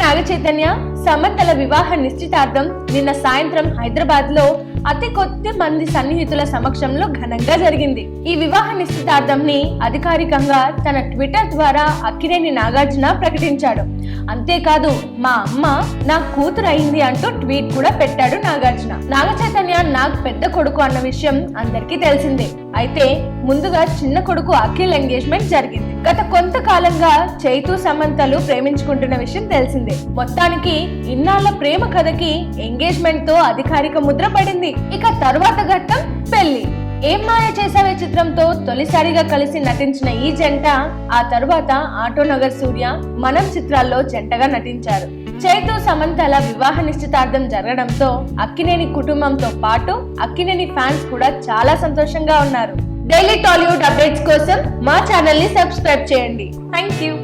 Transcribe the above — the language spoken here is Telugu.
చైతన్య సమతల వివాహ నిశ్చితార్థం నిన్న సాయంత్రం హైదరాబాద్లో అతి కొద్ది మంది సన్నిహితుల సమక్షంలో ఘనంగా జరిగింది. ఈ వివాహ నిశ్చితార్థం ని అధికారికంగా తన ట్విట్టర్ ద్వారా అక్కినేని నాగార్జున ప్రకటించాడు. అంతేకాదు మా అమ్మ నా కూతురు అయింది అంటూ ట్వీట్ కూడా పెట్టాడు నాగార్జున. నాగ చైతన్య నాకు పెద్ద కొడుకు అన్న విషయం అందరికీ తెలిసిందే. అయితే ముందుగా చిన్న కొడుకు అఖిల్ ఎంగేజ్మెంట్ జరిగింది. గత కొంతకాలంగా చైతు సమంతలు ప్రేమించుకుంటున్న విషయం తెలిసిందే. మొత్తానికి ఇన్నాళ్ళ ప్రేమ కథకి ఎంగేజ్మెంట్తో అధికారిక ముద్ర పడింది. ఇక తర్వాత ఘట్టం ఏం మాయ చేసావే చిత్రంతో తొలిసారిగా కలిసి నటించిన ఈ జంట ఆ తరువాత ఆటోనగర్ సూర్య మనం చిత్రాల్లో జంటగా నటించారు. చైతో సమంతల వివాహ నిశ్చితార్థం జరగడంతో అక్కినేని కుటుంబంతో పాటు అక్కినేని ఫ్యాన్స్ కూడా చాలా సంతోషంగా ఉన్నారు. డైలీ టాలీవుడ్ అప్డేట్స్ కోసం మా ఛానల్ని సబ్స్క్రైబ్ చేయండి. Thank you